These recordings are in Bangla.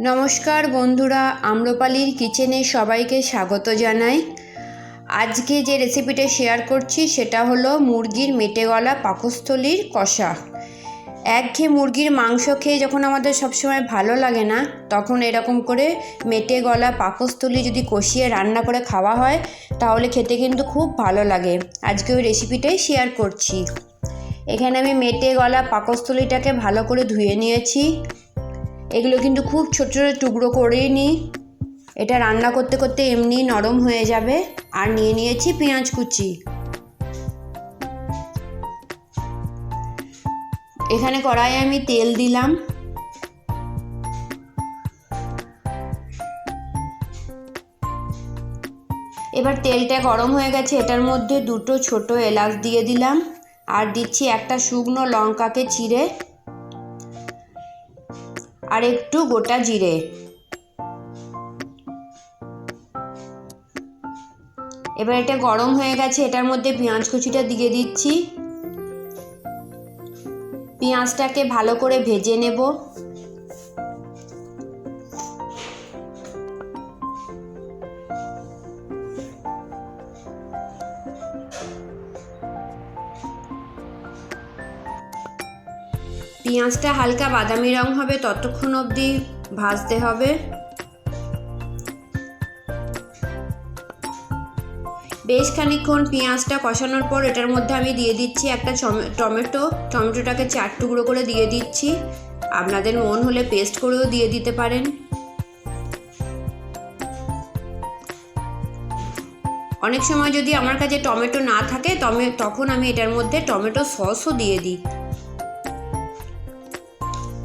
নমস্কার বন্ধুরা, আম্রপালির কিচেনে সবাইকে স্বাগত জানাই। আজকে যে রেসিপিটা শেয়ার করছি, সেটা হলো মুরগির মেটে গলা পাকস্থলীর কষা। একঘেয়ে মুরগির মাংস খেয়ে যখন আমাদের সবসময় ভালো লাগে না, তখন এরকম করে মেটে গলা পাকস্থলী যদি কষিয়ে রান্না করে খাওয়া হয়, তাহলে খেতে কিন্তু খুব ভালো লাগে। আজকে ওই রেসিপিটাই শেয়ার করছি। এখানে আমি মেটে গলা পাকস্থলীটাকে ভালো করে ধুয়ে নিয়েছি। এগুলো কিন্তু খুব ছোট ছোট টুকরো করেই নিই। এটা রান্না করতে করতে এমনি নরম হয়ে যাবে। আর নিয়ে নিয়েছি পেঁয়াজ কুচি। এখানে কড়াইয়ে আমি তেল দিলাম। এবার তেলটা গরম হয়ে গেছে, এটার মধ্যে দুটো ছোট এলাচ দিয়ে দিলাম। আর দিচ্ছি একটা শুকনো লঙ্কাকে চিড়ে। আর একটু গোটা জিরে। এবার এটা গরম হয়ে গেছে, এটার মধ্যে পেঁয়াজ কুচিটা দিয়ে দিচ্ছি। পেঁয়াজটাকে ভালো করে ভেজে নেব। পেঁয়াজটা হালকা বাদামি রং হবে, ততক্ষণ অবধি ভাজতে হবে। বেশ খানিকক্ষণ পেঁয়াজটা কষানোর পর এটার মধ্যে আমি দিয়ে দিচ্ছি একটা টমেটো। টমেটোটাকে চার টুকরো করে দিয়ে দিচ্ছি। আপনাদের মন হলে পেস্ট করেও দিয়ে দিতে পারেন। অনেক সময় যদি আমার কাছে টমেটো না থাকে তখন আমি এটার মধ্যে টমেটো সসও দিয়ে দিই।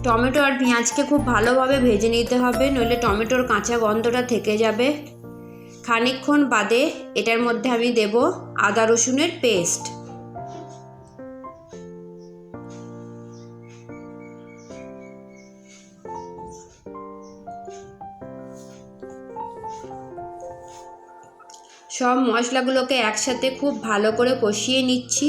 টমেটো আর পেঁয়াজকে খুব ভালোভাবে ভেজে নিতে হবে, নইলে টমেটোর কাঁচা গন্ধটা থেকে যাবে। খানিকক্ষণ বাদে এটার মধ্যে আমি দেব আদা রসুনের পেস্ট। সব মশলাগুলোকে একসাথে খুব ভালো করে কষিয়ে নিচ্ছি।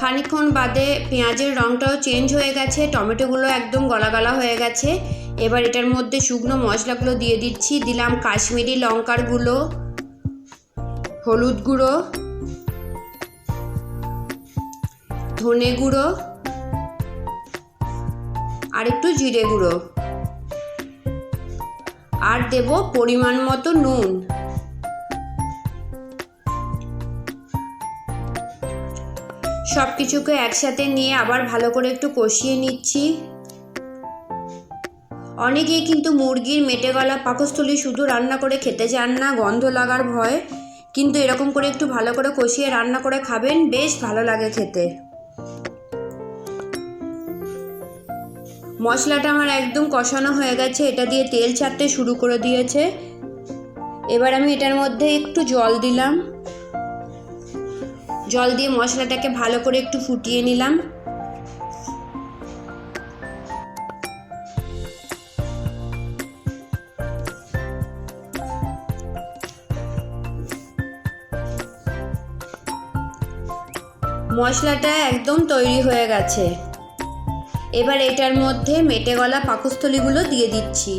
খানিক্ষণ বাদে পেঁয়াজের রঙটাও চেঞ্জ হয়ে গেছে, টমেটোগুলো একদম গলা গলা হয়ে গেছে। এবার এটার মধ্যে শুকনো মশলাগুলো দিয়ে দিচ্ছি, দিলাম কাশ্মীরি লঙ্কার গুঁড়ো হলুদ গুঁড়ো, ধনে গুঁড়ো, আর একটু জিরে গুঁড়ো। আর দেব পরিমাণ মতো নুন। সব কিছুকে একসাথে নিয়ে আবার ভালো করে একটু কষিয়ে নিচ্ছি। অনেকেই কিন্তু মুরগির মেটে গলা পাকস্থলী শুধু রান্না করে খেতে চান না, গন্ধ লাগার ভয়। কিন্তু এরকম করে একটু ভালো করে কষিয়ে রান্না করে খাবেন, বেশ ভালো লাগে খেতে। মশলাটা আমার একদম কষানো হয়ে গেছে, এটা দিয়ে তেল ছাড়তে শুরু করে দিয়েছে। এবার আমি এটার মধ্যে একটু জল দিলাম। জল দিয়ে মশলাটাকে ভালো করে একটু ফুটিয়ে নিলাম। মশলাটা একদম তৈরি হয়ে গেছে। এবার এটার মধ্যে মেটে গলা পাকস্থলীগুলো দিয়ে দিচ্ছি।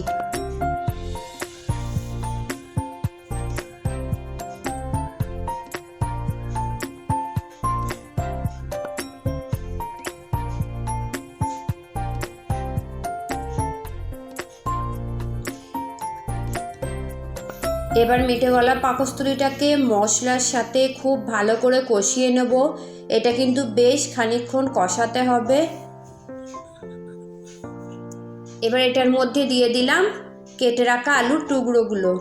এবার মেটে গলা পাকস্থলীটাকে মশলার সাথে খুব ভালো করে কষিয়ে নেব। এটা কিন্তু বেশ খানিক্ষণ কষাতে হবে। এবার এটার মধ্যে দিয়ে দিলাম কেটে রাখা আলুর টুকরোগুলো।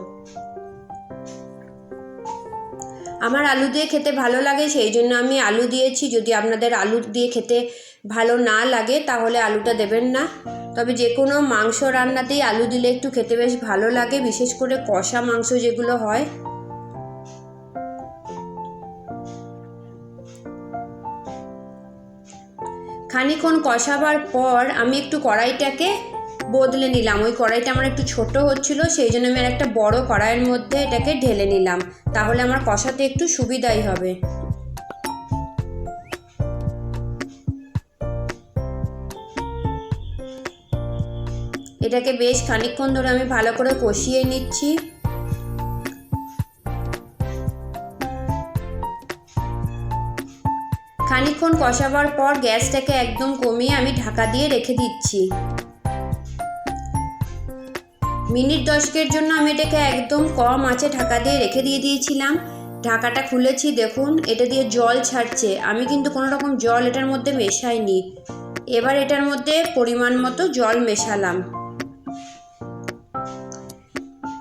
আমার আলু দিয়ে খেতে ভালো লাগে, সেই জন্য আমি আলু দিয়েছি। যদি আপনাদের আলু দিয়ে খেতে ভালো না লাগে, তাহলে আলুটা দেবেন না। তবে যে কোনো মাংস রান্নাতেই আলু দিলে একটু খেতে বেশ ভালো লাগে, বিশেষ করে কষা মাংস যেগুলো হয়। খানিক্ষণ কষাবার পর আমি একটু কড়াইটাকে বদলে নিলাম। ওই কড়াইটা আমার একটু ছোট হচ্ছিল, সেই জন্য আমি আর একটা বড় কড়াইয়ের মধ্যে এটাকে ঢেলে নিলাম। তাহলে আমার কষাতে একটু সুবিধাই হবে। এটাকে বেশ খানিকক্ষণ ধরে আমি ভালো করে কষিয়ে নিচ্ছি। খানিকক্ষণ কষাবার পর গ্যাসটাকে একদম কমিয়ে আমি ঢাকা দিয়ে রেখে দিচ্ছি। মিনিট দশকের জন্য আমি এটাকে একদম কম আঁচে ঢাকা দিয়ে রেখে দিয়ে দিয়েছিলাম। ঢাকাটা খুলেছি, দেখুন, এটা দিয়ে জল ছাড়ছে। আমি কিন্তু কোনো রকম জল এটার মধ্যে মেশাইনি। এবার এটার মধ্যে পরিমাণ মতো জল মেশালাম।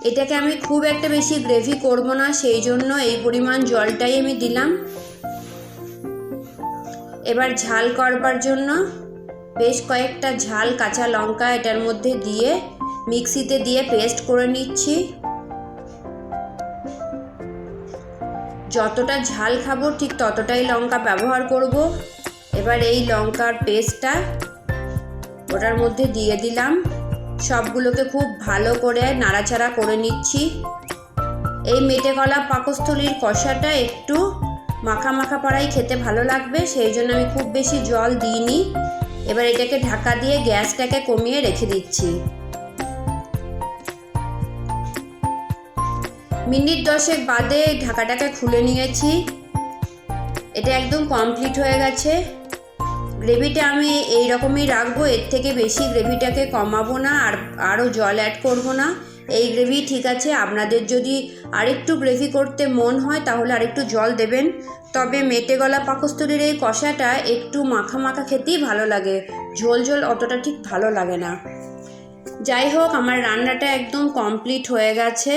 এটাকে আমি খুব একটা বেশি গ্রেভি করব না, সেই জন্য এই পরিমাণ জলটাই আমি দিলাম। এবার ঝাল করবার জন্য বেশ কয়েকটা ঝাল কাঁচা লঙ্কা এটার মধ্যে দিয়ে মিক্সিতে দিয়ে পেস্ট করে নিচ্ছি। যতটা ঝাল খাব ঠিক ততটাই লঙ্কা ব্যবহার করব। এবার এই লঙ্কার পেস্টটা ওটার মধ্যে দিয়ে দিলাম। সবগুলোকে খুব ভালো করে নাড়াচাড়া করে নিচ্ছি। এই মেটে গলা পাকস্থলীর কষাটা একটু মাখা মাখা পাড়াই খেতে ভালো লাগবে, সেই জন্য আমি খুব বেশি জল দিইনি। এবার এটাকে ঢাকা দিয়ে গ্যাসটাকে কমিয়ে রেখে দিচ্ছি। মিনিট দশেক বাদে ঢাকাটাকে খুলে নিয়েছি। এটা একদম কমপ্লিট হয়ে গেছে। গ্রেভিটা আমি এই রকমই রাখব, এর থেকে বেশি গ্রেভিটাকে কমাবো না আর আরও জল অ্যাড করব না। এই গ্রেভি ঠিক আছে, আপনাদের যদি আরেকটু গ্রেভি করতে মন হয় তাহলে আরেকটু জল দেবেন। তবে মেটে গলা পাকস্থলীর এই কষাটা একটু মাখা মাখা খেতেই ভালো লাগে, ঝোল ঝোল অতটা ঠিক ভালো লাগে না। যাই হোক, আমার রান্নাটা একদম কমপ্লিট হয়ে গেছে।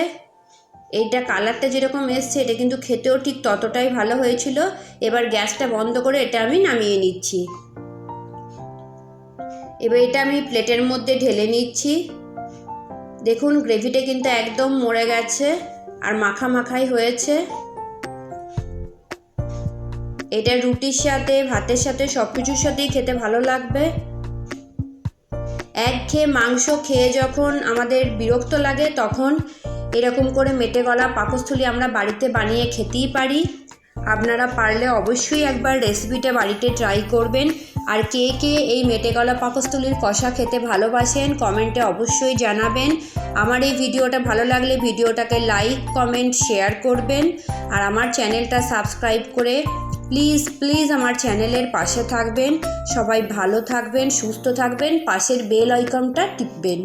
এইটা কালারটা যেরকম এসছে, এটা কিন্তু খেতেও ঠিক ততটাই ভালো হয়েছিল। এবার গ্যাসটা বন্ধ করে এটা আমি নামিয়ে নিচ্ছি। এবার এটা আমি প্লেটের মধ্যে ঢেলে নিচ্ছি। দেখুন, গ্রেভিটা কিন্তু একদম মরে গেছে আর মাখা মাখাই হয়েছে। এটা রুটির সাথে, ভাতের সাথে সব কিছুর সাথেই খেতে ভালো লাগবে। এক খেয়ে মাংস খেয়ে যখন আমাদের বিরক্ত লাগে, তখন এরকম করে মেটে গলা পাকস্থলী আমরা বাড়িতে বানিয়ে খেতেই পারি। আপনারা পারলে অবশ্যই একবার রেসিপিটা বাড়িতে ট্রাই করবেন। আর কে কে এই মেটে গলা পাকস্থলীর কষা খেতে ভালোবাসেন কমেন্টে অবশ্যই জানাবেন। আমার এই ভিডিওটা ভালো লাগলে ভিডিওটাকে লাইক কমেন্ট শেয়ার করবেন। আর আমার চ্যানেলটা সাবস্ক্রাইব করে প্লিজ প্লিজ আমার চ্যানেলের পাশে থাকবেন। সবাই ভালো থাকবেন, সুস্থ থাকবেন, পাশের বেল আইকনটা টিপবেন।